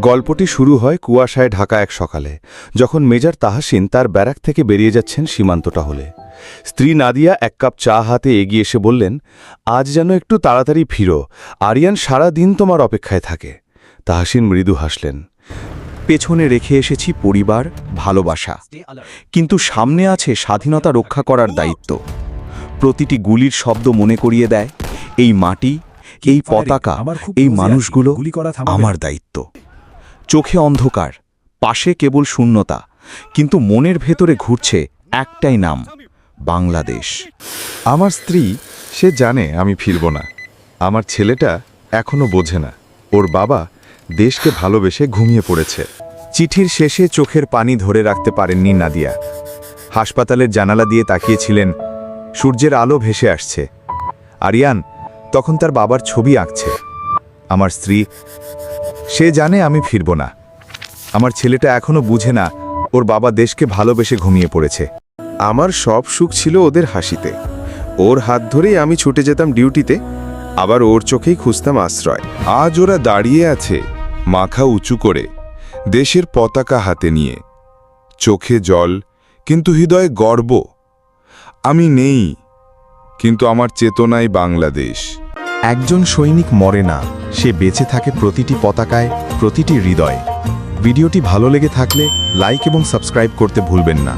গল্পটি শুরু হয় কুয়াশায় ঢাকা এক সকালে যখন মেজর তাহাসিন তার ব্যারাক থেকে বেরিয়ে যাচ্ছেন সীমান্তটা হলে স্ত্রী নাদিয়া এক কাপ চা হাতে এগিয়ে এসে বললেন আজ যেন একটু তাড়াতাড়ি ফিরো। আরিয়ান সারা দিন তোমার অপেক্ষায় থাকে। তাহাসিন মৃদু হাসলেন পেছনে রেখে এসেছি পরিবার ভালোবাসা। কিন্তু সামনে আছে স্বাধীনতা রক্ষা করার দায়িত্ব। প্রতিটি গুলির শব্দ মনে করিয়ে দেয় এই মাটি এই পতাকা এই মানুষগুলো গুলি করা আমার দায়িত্ব। চোখে অন্ধকার, পাশে কেবল শূন্যতা, কিন্তু মনের ভেতরে ঘুরছে একটাই নাম, বাংলাদেশ। আমার স্ত্রী, সে জানে আমি ফিরব না। আমার ছেলেটা এখনও বোঝে না। ওর বাবা দেশকে ভালোবেসে ঘুমিয়ে পড়েছে। চিঠির শেষে চোখের পানি ধরে রাখতে পারেননি নাদিয়া। হাসপাতালের জানালা দিয়ে তাকিয়েছিলেন, সূর্যের আলো ভেসে আসছে। আরিয়ান তখন তার বাবার ছবি আঁকছে। আমার স্ত্রী সে জানে আমি ফিরব না। আমার ছেলেটা এখনও বুঝে না ওর বাবা দেশকে ভালোবেসে ঘুমিয়ে পড়েছে। আমার সব সুখ ছিল ওদের হাসিতে। ওর হাত ধরেই আমি ছুটে যেতাম ডিউটিতে, আবার ওর চোখেই খুঁজতাম আশ্রয়। আজ ওরা দাঁড়িয়ে আছে মাখা উঁচু করে, দেশের পতাকা হাতে নিয়ে। চোখে জল, কিন্তু হৃদয়ে গর্ব। আমি নেই, কিন্তু আমার চেতনাই বাংলাদেশ। একজন সৈনিক মরে না, সে বেঁচে থাকে প্রতিটি পতাকায়, প্রতিটি হৃদয়ে। ভিডিওটি ভালো লেগে থাকলে লাইক এবং সাবস্ক্রাইব করতে ভুলবেন না।